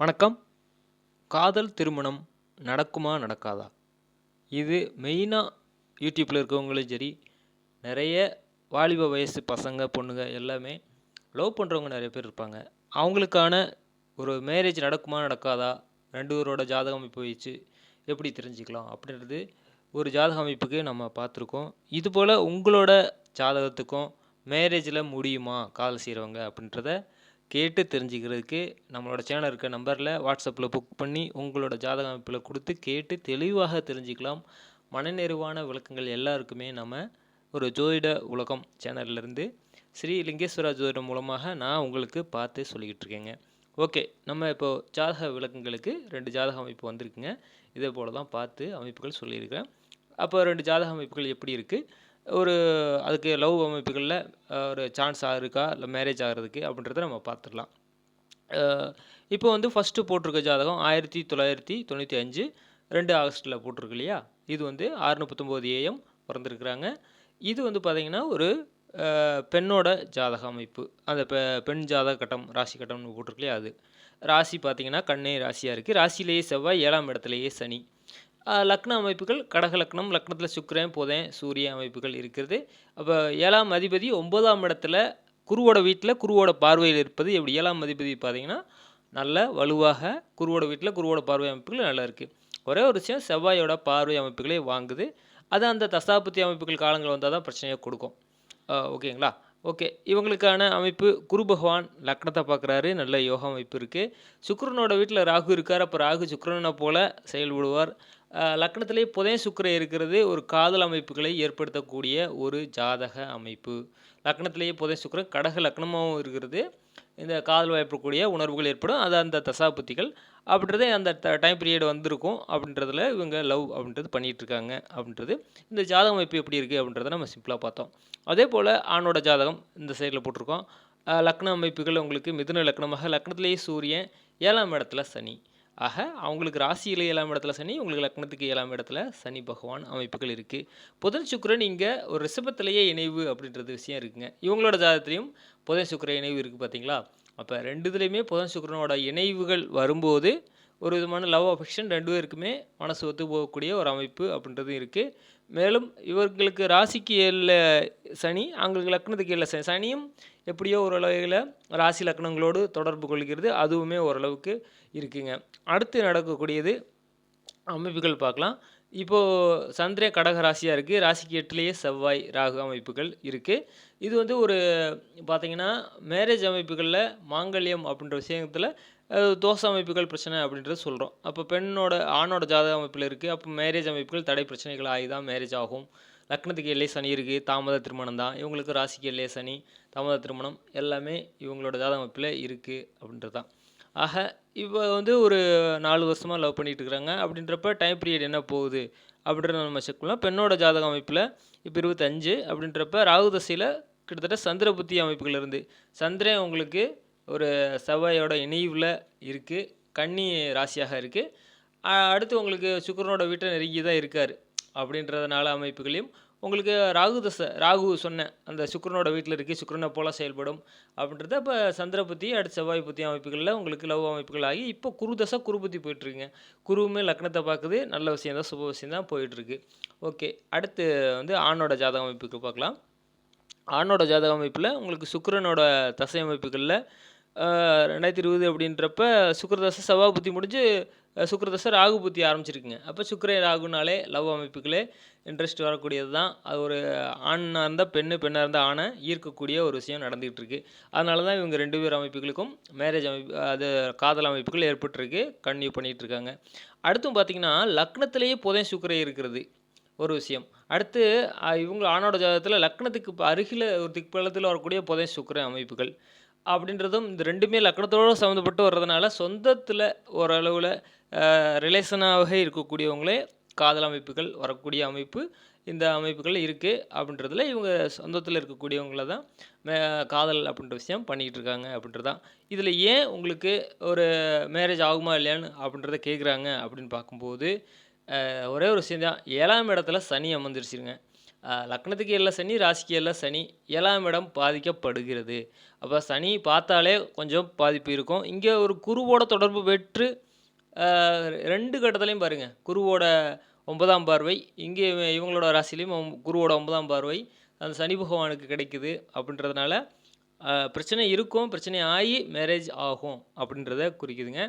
வணக்கம். காதல் திருமணம் நடக்குமா நடக்காதா? இது மெயினாக யூடியூப்பில் இருக்கவங்களும் சரி நிறைய வாலிப வயசு பசங்க பொண்ணுங்க எல்லாமே லவ் பண்ணுறவங்க நிறைய பேர் இருப்பாங்க. அவங்களுக்கான ஒரு மேரேஜ் நடக்குமா நடக்காதா? ரெண்டு பேரோட ஜாதக அமைப்பு வச்சு எப்படி தெரிஞ்சுக்கலாம்? அப்படின்றது ஒரு ஜாதக அமைப்புக்கு நம்ம பார்த்துருக்கோம். இதுபோல் உங்களோட ஜாதகத்துக்கும் மேரேஜில் முடியுமா? காதல் செய்கிறவங்க அப்படின்றத கேட்டு தெரிஞ்சுக்கிறதுக்கு நம்மளோட சேனல் இருக்க நம்பரில் வாட்ஸ்அப்பில் புக் பண்ணி உங்களோட ஜாதக அமைப்பில் கொடுத்து கேட்டு தெளிவாக தெரிஞ்சுக்கலாம். மனநிறைவான விளக்கங்கள் எல்லாருக்குமே நம்ம ஒரு ஜோதிட உலகம் சேனல்லேருந்து ஸ்ரீ லிங்கேஸ்வரா ஜோதிடம் மூலமாக நான் உங்களுக்கு பார்த்து சொல்லிக்கிட்டு இருக்கேங்க. ஓகே நம்ம இப்போது ஜாதக விளக்கங்களுக்கு ரெண்டு ஜாதக அமைப்பு வந்திருக்குங்க. இதே போல் தான் பார்த்து அமைப்புகள் சொல்லியிருக்கிறேன். அப்போ ரெண்டு ஜாதக அமைப்புகள் எப்படி இருக்குது ஒரு அதுக்கு லவ் அமைப்புகளில் ஒரு சான்ஸ் இருக்கா இல்லை மேரேஜ் ஆகிறதுக்கு அப்படின்றத நம்ம பார்த்துடலாம். இப்போ வந்து ஃபஸ்ட்டு போட்டிருக்க ஜாதகம் ஆயிரத்தி தொள்ளாயிரத்தி தொண்ணூற்றி அஞ்சு ரெண்டு ஆகஸ்ட்டில் போட்டிருக்கு இல்லையா? இது வந்து ஆறு முப்பத்தொம்போது ஏஎம் பிறந்திருக்கிறாங்க. இது வந்து பார்த்திங்கன்னா ஒரு பெண்ணோட ஜாதக அமைப்பு. அந்த பெ பெண் ஜாதக கட்டம் ராசி கட்டம்னு போட்டிருக்கு அது. ராசி பார்த்திங்கன்னா கண்ணே ராசியாக இருக்குது ராசியிலேயே செவ்வாய் ஏழாம் இடத்துலையே சனி. லக்ன அமைப்புகள் கடக லக்னம் லக்னத்தில் சுக்கரன் போதேன் சூரிய அமைப்புகள் இருக்கிறது. அப்போ ஏழாம் அதிபதி ஒன்பதாம் இடத்துல குருவோட வீட்டில் குருவோட பார்வையில் இருப்பது எப்படி? ஏழாம் அதிபதி பார்த்தீங்கன்னா நல்ல வலுவாக குருவோட வீட்டில் குருவோட பார்வை அமைப்புகள் நல்லா இருக்குது ஒரே ஒரு விஷயம் செவ்வாயோட பார்வை அமைப்புகளே வாங்குது. அது அந்த தசாபுத்தி அமைப்புகள் காலங்கள் வந்தால் தான் பிரச்சனையாக கொடுக்கும். ஓகேங்களா? ஓகே இவங்களுக்கான அமைப்பு குரு பகவான் லக்னத்தை பார்க்குறாரு நல்ல யோகா அமைப்பு இருக்குது சுக்கரனோட வீட்டில் ராகு இருக்கார் அப்போ ராகு சுக்கரனை போல் செயல்படுவார் லக்னத்திலே புதையன் சுக்கரை இருக்கிறது ஒரு காதல் அமைப்புகளை ஏற்படுத்தக்கூடிய ஒரு ஜாதக அமைப்பு. லக்னத்திலேயே புதன் சுக்கரன் கடக லக்னமாகவும் இருக்கிறது. இந்த காதல் வாய்ப்பக்கூடிய உணர்வுகள் ஏற்படும். அது அந்த தசாபுத்திகள் அப்படின்றது அந்த டைம் பீரியட் வந்திருக்கும். அப்படின்றதுல இவங்க லவ் அப்படின்றது பண்ணிகிட்ருக்காங்க அப்படின்றது இந்த ஜாதக அமைப்பு எப்படி இருக்குது அப்படின்றத நம்ம சிம்பிளாக பார்த்தோம். அதே போல் ஆணோட ஜாதகம் இந்த சைடில் போட்டிருக்கோம். லக்ன அமைப்புகள் உங்களுக்கு மிதுன லக்னமாக லக்னத்திலேயே சூரியன் ஏழாம் இடத்துல சனி. ஆக அவங்களுக்கு ராசியில் ஏழாம் இடத்துல சனி உங்களுக்கு லக்னத்துக்கு ஏழாம் இடத்துல சனி பகவான் அமைப்புகள் இருக்குது புதன் சுக்கரன் இங்கே ஒரு ரிஷபத்திலேயே இணைவு அப்படின்றது விஷயம் இருக்குங்க. இவங்களோட ஜாதகத்திலையும் புதன் சுக்கர இணைவு இருக்குது பார்த்தீங்களா? அப்போ ரெண்டு இதுலேயுமே புதன் சுக்கரனோட இணைவுகள் வரும்போது ஒரு விதமான லவ் அஃபெக்ஷன் ரெண்டு பேருக்குமே மனசு ஒத்து போகக்கூடிய ஒரு அமைப்பு அப்படின்றதும் இருக்குது மேலும் இவர்களுக்கு ராசிக்கு ஏழில் சனி அவங்களுக்கு லக்னத்துக்கு ஏழில் சனி. சனியும் எப்படியோ ஓரளவில் ராசி லக்னங்களோடு தொடர்பு கொள்கிறது அதுவுமே ஓரளவுக்கு இருக்குங்க. அடுத்து நடக்கக்கூடியது அமைப்புகள் பார்க்கலாம். இப்போது சந்திர கடக ராசியாக இருக்குது ராசிக்கு எட்டுலேயே செவ்வாய் ராகு அமைப்புகள் இருக்குது இது வந்து ஒரு பார்த்திங்கன்னா மேரேஜ் அமைப்புகளில் மாங்கல்யம் அப்படின்ற விஷயத்தில் தோசை அமைப்புகள் பிரச்சனை அப்படின்றது சொல்கிறோம் அப்போ பெண்ணோட ஆணோட ஜாதக அமைப்பில் இருக்குது அப்போ மேரேஜ் அமைப்புகள் தடை பிரச்சனைகள் ஆகி தான் மேரேஜ் ஆகும். லக்னத்துக்கு எல்லை சனி இருக்குது தாமத திருமணம் தான். இவங்களுக்கு ராசிக்கு எல்லை சனி தாமத திருமணம் எல்லாமே இவங்களோட ஜாதக அமைப்பில் இருக்குது அப்படின்றது தான் ஆக இப்போ வந்து ஒரு நாலு வருஷமாக லவ் பண்ணிகிட்டு இருக்கிறாங்க அப்படின்றப்ப டைம் பீரியட் என்ன போகுது? அப்படின்றத நம்ம செக் பண்ணலாம். பெண்ணோட ஜாதக அமைப்பில் இப்போ இருபத்தஞ்சு. அப்படின்றப்ப ராகு தசையில் கிட்டத்தட்ட சந்திர புத்தி அமைப்புகள் இருந்து. சந்திரன் உங்களுக்கு ஒரு செவ்வாயோட இணைவில் இருக்குது கன்னி ராசியாக இருக்குது அடுத்து உங்களுக்கு சுக்கரனோட வீட்டை நெருங்கி தான் இருக்கார். அப்படின்றதுனால அமைப்புகளையும் உங்களுக்கு ராகு தசை ராகு சொன்னேன் அந்த சுக்கரனோட வீட்டில் இருக்கி சுக்கரனை போல் செயல்படும் அப்படின்றத இப்போ சந்திர புத்தி அடுத்து செவ்வாய் புத்தி அமைப்புகளில் உங்களுக்கு லவ் அமைப்புகள் ஆகி இப்போ குரு தசை குரு புத்தி போயிட்டுருக்குங்க. குருவுமே லக்னத்தை பார்க்குது நல்ல விஷயம் தான் சுப விஷயம் தான் போயிட்டுருக்கு. ஓகே அடுத்து வந்து ஆணோட ஜாதக அமைப்புக்கு பார்க்கலாம். ஆணோட ஜாதக அமைப்பில் உங்களுக்கு சுக்கரனோட தசை அமைப்புகளில் ரெண்டாயிரத்தி இருபது அப்படின்றப்ப சுக்கரதசை செவ்வாய் புத்தி முடிஞ்சு சுக்கரதசை ராகு புத்தி ஆரம்பிச்சிருக்குங்க. அப்போ சுக்கரே ராகுனாலே லவ் அமைப்புகளே இன்ட்ரெஸ்ட் வரக்கூடியது தான் அது ஒரு ஆணாக இருந்தால் பெண்ணு பெண்ணாக இருந்தால் ஆணை ஈர்க்கக்கூடிய ஒரு விஷயம் நடந்துகிட்டு இருக்கு அதனால தான் இவங்க ரெண்டு பேர் அமைப்புகளுக்கும் மேரேஜ் அமைப்பு அது காதல் அமைப்புகள் ஏற்பட்டிருக்கு. கன்டினியூ பண்ணிகிட்டு இருக்காங்க அடுத்தும் பார்த்திங்கன்னா லக்னத்திலேயே புதன் சுக்கரை இருக்கிறது. ஒரு விஷயம். அடுத்து இவங்க ஆணோட ஜாதகத்தில் லக்னத்துக்கு அருகில் ஒரு திக்பலத்தில் வரக்கூடிய புதன் சுக்கர அமைப்புகள். அப்படின்றதும் இந்த ரெண்டுமே லக்னத்தோடு சம்மந்தப்பட்டு வர்றதுனால சொந்தத்தில் ஓரளவில் ரிலேஷனாக இருக்கக்கூடியவங்களே காதல் அமைப்புகள் வரக்கூடிய அமைப்பு இந்த அமைப்புகள் இருக்குது அப்படின்றதுல இவங்க சொந்தத்தில் இருக்கக்கூடியவங்கள தான் மே காதல் அப்படின்ற விஷயம் பண்ணிக்கிட்டு இருக்காங்க அப்படின்றது தான் இதில் ஏன் உங்களுக்கு ஒரு மேரேஜ் ஆகுமா இல்லையான்னு அப்படின்றத கேட்குறாங்க அப்படின்னு பார்க்கும்போது ஒரே ஒரு விஷயம் தான் ஏழாம் இடத்துல சனி அமர்ந்துருச்சுருங்க. லக்னத்துக்கு ஏழில் சனி ராசிக்கு ஏழில் சனி ஏழாம் இடம் பாதிக்கப்படுகிறது. அப்போ சனி பார்த்தாலே கொஞ்சம் பாதிப்பு இருக்கும். இங்கே ஒரு குருவோட தொடர்பு பெற்று ரெண்டு கட்டத்துலையும் பாருங்கள் குருவோட ஒன்பதாம் பார்வை இங்கே இவங்களோட ராசிலையும் குருவோட ஒன்பதாம் பார்வை அந்த சனி பகவானுக்கு கிடைக்குது அப்படின்றதுனால பிரச்சனை இருக்கும் பிரச்சனை ஆகி மேரேஜ் ஆகும் அப்படின்றத குறிக்குதுங்க.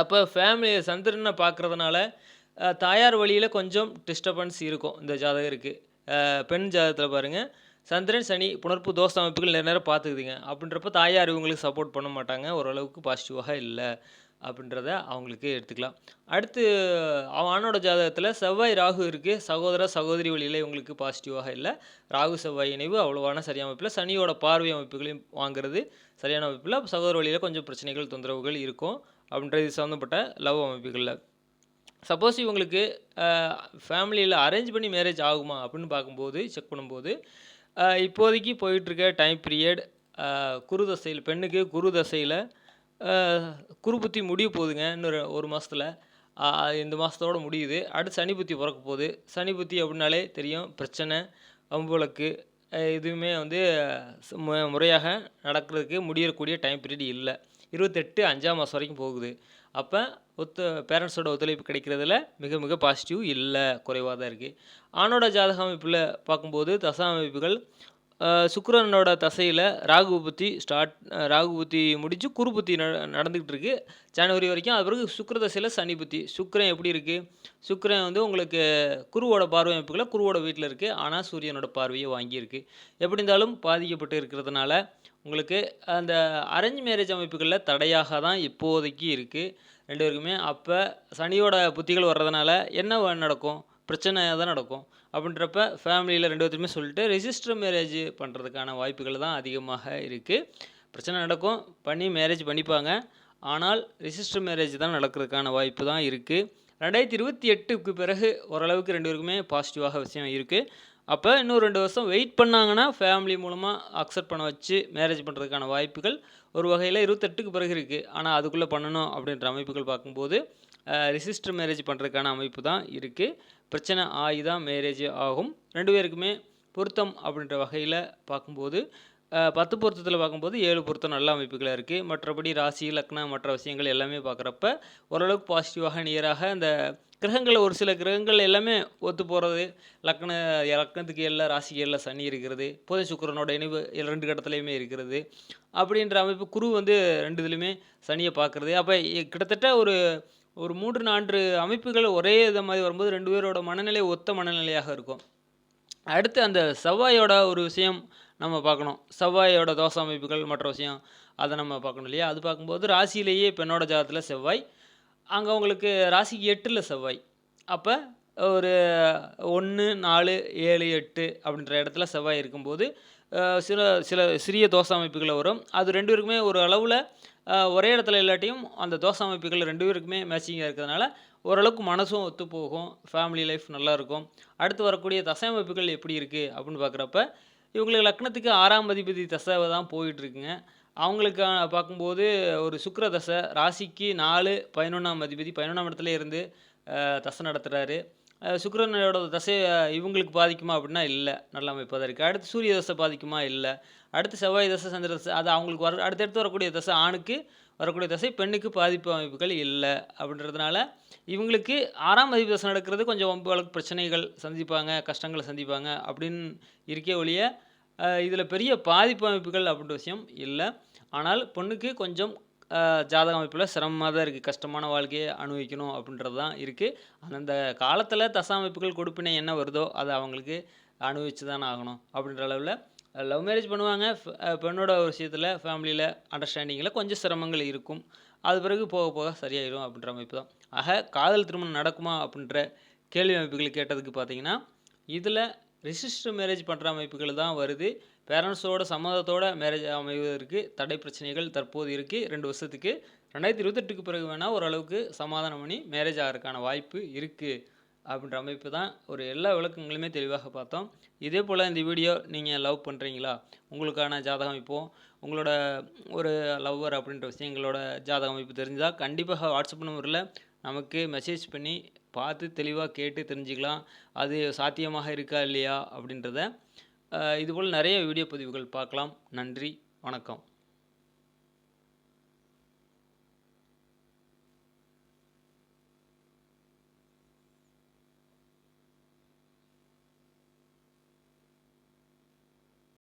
அப்போ ஃபேமிலி சந்திரனை பார்க்குறதுனால தாயார் வழியில் கொஞ்சம் டிஸ்டர்பன்ஸ் இருக்கும் இந்த ஜாதகருக்கு. பெண் ஜாதகத்தில் பாருங்கள் சந்திரன் சனி புணர்ப்பு தோஷ அமைப்புகள் நிறைய நேரம் பார்த்துக்குதுங்க. அப்படின்றப்ப தாயார் இவங்களுக்கு சப்போர்ட் பண்ண மாட்டாங்க. ஓரளவுக்கு பாசிட்டிவாக இல்லை அப்படின்றத அவங்களுக்கு எடுத்துக்கலாம். அடுத்து அவன் ஆணோட ஜாதகத்தில் செவ்வாய் ராகு இருக்குது சகோதர சகோதரி வழியில் இவங்களுக்கு பாசிட்டிவாக இல்லை. ராகு செவ்வாய் இணைவு அவ்வளோவான சரியான அமைப்பில். சனியோட பார்வை அமைப்புகளையும் வாங்குறது சரியான அமைப்பில். சகோதர வழியில் கொஞ்சம் பிரச்சனைகள் தொந்தரவுகள் இருக்கும். அப்படின்றது சம்மந்தப்பட்ட லவ் அமைப்புகளில். சப்போஸ் இவங்களுக்கு ஃபேமிலியில் அரேஞ்ச் பண்ணி மேரேஜ் ஆகுமா அப்படின்னு பார்க்கும்போது செக் பண்ணும்போது இப்போதைக்கு போயிட்டுருக்க டைம் பீரியட் குரு தசையில் பெண்ணுக்கு குரு தசையில் குரு புத்தி முடிய போகுதுங்க இன்னொரு ஒரு மாதத்தில் இந்த மாதத்தோட முடியுது. அடுத்து சனி புத்தி பிறக்க போகுது. சனி புத்தி அப்படின்னாலே தெரியும் பிரச்சனை அம்புலக்கு இதுவுமே வந்து மு- முறையாக நடக்கிறதுக்கு முடியக்கூடிய டைம் பீரியட் இல்லை. இருபத்தெட்டு அஞ்சாம் மாதம் வரைக்கும் போகுது. அப்போ ஒத்து பேரண்ட்ஸோட ஒத்துழைப்பு கிடைக்கிறதுல மிக மிக பாசிட்டிவ் இல்லை குறைவாக தான் இருக்குது ஆணோட ஜாதக அமைப்பில் பார்க்கும்போது தசா அமைப்புகள் சுக்கிரனோட தசையில் ராகு புத்தி ஸ்டார்ட் ராகு புத்தி முடிச்சு குரு புத்தி ந நடந்துக்கிட்டு இருக்கு. ஜனவரி வரைக்கும் அது பிறகு சுக்கிர தசையில் சனி புத்தி. சுக்கிரன் எப்படி இருக்குது சுக்கிரன் வந்து உங்களுக்கு குருவோட பார்வை அமைப்புகளை குருவோட வீட்டில் இருக்குது ஆனால் சூரியனோட பார்வையை வாங்கியிருக்கு எப்படி இருந்தாலும் பாதிக்கப்பட்டு இருக்கிறதுனால உங்களுக்கு அந்த அரேஞ்ச் மேரேஜ் அமைப்புகளில் தடையாக தான் இப்போதைக்கு இருக்குது ரெண்டு பேருக்குமே அப்போ சனியோட புத்திகள் வர்றதுனால என்ன நடக்கும்? பிரச்சனையாக தான் நடக்கும். அப்படின்றப்ப ஃபேமிலியில் ரெண்டு பேர்த்துமே சொல்லிட்டு ரிஜிஸ்டர் மேரேஜ் பண்ணுறதுக்கான வாய்ப்புகள் தான் அதிகமாக இருக்குது பிரச்சனை நடக்கும். பண்ணி மேரேஜ் பண்ணிப்பாங்க. ஆனால் ரிஜிஸ்டர் மேரேஜ் தான் நடக்கிறதுக்கான வாய்ப்பு தான் இருக்குது ரெண்டாயிரத்தி இருபத்தி எட்டுக்கு பிறகு ஓரளவுக்கு ரெண்டு பேருக்குமே பாசிட்டிவாக விஷயம் இருக்குது அப்போ இன்னும் ரெண்டு வருஷம் வெயிட் பண்ணாங்கன்னா ஃபேமிலி மூலமாக அக்செப்ட் பண்ண வச்சு மேரேஜ் பண்ணுறதுக்கான வாய்ப்புகள் ஒரு வகையில் இருபத்தெட்டுக்கு பிறகு இருக்குது ஆனால் அதுக்குள்ளே பண்ணணும் அப்படின்ற அமைப்புகள் பார்க்கும்போது ரிசிஸ்டர் மேரேஜ் பண்ணுறதுக்கான அமைப்பு தான் இருக்குது பிரச்சனை ஆகி தான் மேரேஜ் ஆகும். ரெண்டு பேருக்குமே பொருத்தம் அப்படின்ற வகையில் பார்க்கும்போது பத்து பொருத்தத்தில் பார்க்கும்போது ஏழு பொருத்தம் நல்ல அமைப்புகளாக இருக்குது மற்றபடி ராசி லக்னம் மற்ற விஷயங்கள் எல்லாமே பார்க்குறப்ப ஓரளவுக்கு பாசிட்டிவாக நியராக அந்த கிரகங்கள் ஒரு சில கிரகங்கள் எல்லாமே ஒத்து போகிறது லக்ன லக்னத்துக்கு எல்லாம் ராசிக்கு எல்லாம் சனி இருக்கிறது புதை சுக்கரனோட இணைவு ரெண்டு கட்டத்துலையுமே இருக்கிறது. அப்படின்ற அமைப்பு குரு வந்து ரெண்டு இதுலையுமே சனியை பார்க்குறது. அப்போ கிட்டத்தட்ட ஒரு ஒரு மூன்று நான்கு அமைப்புகள் ஒரே இதை மாதிரி வரும்போது ரெண்டு பேரோட மனநிலை ஒத்த மனநிலையாக இருக்கும். அடுத்து அந்த செவ்வாயோட ஒரு விஷயம் நம்ம பார்க்கணும். செவ்வாயோட தோசை அமைப்புகள் மற்ற விஷயம் அதை நம்ம பார்க்கணும் இல்லையா? அது பார்க்கும்போது ராசியிலேயே பெண்ணோட ஜாதத்தில் செவ்வாய் அங்கே உங்களுக்கு ராசிக்கு எட்டில் செவ்வாய். அப்போ ஒரு ஒன்று நாலு ஏழு எட்டு அப்படின்ற இடத்துல செவ்வாய் இருக்கும்போது சில சில சிறிய தோசை அமைப்புகளை வரும். அது ரெண்டு பேருக்குமே ஒரு அளவில் ஒரே இடத்துல இல்லாட்டியும் அந்த தோசை அமைப்புகள் ரெண்டு பேருக்குமே மேட்சிங்காக இருக்கிறதுனால ஓரளவுக்கு மனசும் ஒத்து போகும் ஃபேமிலி லைஃப் நல்லாயிருக்கும் அடுத்து வரக்கூடிய தசை அமைப்புகள் எப்படி இருக்குது அப்படின்னு பார்க்குறப்ப இவங்களுக்கு லக்னத்துக்கு ஆறாம் அதிபதி தசை தான் போயிட்டுருக்குங்க. அவங்களுக்கு பார்க்கும்போது ஒரு சுக்கர தசை ராசிக்கு நாலு பதினொன்றாம் அதிபதி பதினொன்றாம் இடத்துல இருந்து தசை நடத்துகிறாரு சுக்கிரனோட தசை இவங்களுக்கு பாதிக்குமா அப்படின்னா இல்லை. நல்ல அமைப்பாக தான் இருக்குது அடுத்து சூரிய தசை பாதிக்குமா இல்லை. அடுத்து செவ்வாய் தசை சந்திர தசை அது அவங்களுக்கு வர அடுத்தடுத்து வரக்கூடிய தசை ஆணுக்கு வரக்கூடிய தசை பெண்ணுக்கு பாதிப்பு அமைப்புகள் இல்லை அப்படின்றதுனால இவங்களுக்கு ஆறாம் மதிப்பு தசை நடக்கிறது கொஞ்சம் வம்பு பிரச்சனைகள் சந்திப்பாங்க கஷ்டங்களை சந்திப்பாங்க அப்படின்னு இருக்கே ஒழிய இதில் பெரிய பாதிப்பு அமைப்புகள் அப்படின்ற விஷயம் இல்லை. ஆனால் பொண்ணுக்கு கொஞ்சம் ஜாதக அமைப்பில் சிரமமாக தான் இருக்குது கஷ்டமான வாழ்க்கையை அனுபவிக்கணும் அப்படின்றது தான் இருக்குது அந்தந்த காலத்தில் தசா அமைப்புகள் கொடுப்பினை என்ன வருதோ அதை அவங்களுக்கு அனுபவிச்சு தான் ஆகணும். அப்படின்ற அளவில் லவ் மேரேஜ் பண்ணுவாங்க. பெண்ணோட ஒரு விஷயத்தில் ஃபேமிலியில் அண்டர்ஸ்டாண்டிங்கில் கொஞ்சம் சிரமங்கள் இருக்கும். அது பிறகு போக போக சரியாயிடும் அப்படின்ற அமைப்பு தான். ஆக காதல் திருமணம் நடக்குமா அப்படின்ற கேள்வி அமைப்புகள் கேட்டதுக்கு பார்த்தீங்கன்னா இதில் ரிஜிஸ்டர் மேரேஜ் பண்ணுற அமைப்புகள் தான் வருது. பேரண்ட்ஸோட சம்மதத்தோட மேரேஜ் அமைவதற்கு தடை பிரச்சனைகள் தற்போது இருக்குது ரெண்டு வருஷத்துக்கு. ரெண்டாயிரத்தி இருபத்தெட்டுக்கு பிறகு வேணால் ஓரளவுக்கு சமாதானம் பண்ணி மேரேஜ் ஆகிறதுக்கான வாய்ப்பு இருக்குது அப்படின்ற அமைப்பு தான் ஒரு எல்லா விளக்கங்களுமே தெளிவாக பார்த்தோம். இதே போல் இந்த வீடியோ நீங்கள் லவ் பண்ணுறீங்களா உங்களுக்கான ஜாதக அமைப்பும் உங்களோட ஒரு லவ்வர் அப்படின்ற விஷயங்களோட ஜாதக அமைப்பு தெரிஞ்சால் கண்டிப்பாக வாட்ஸ்அப் நம்பரில் நமக்கு மெசேஜ் பண்ணி பார்த்து தெளிவாக கேட்டு தெரிஞ்சுக்கலாம். அது சாத்தியமாக இருக்கா இல்லையா அப்படின்றத இதுபோல் நிறைய வீடியோ பதிவுகள் பார்க்கலாம். நன்றி. வணக்கம்.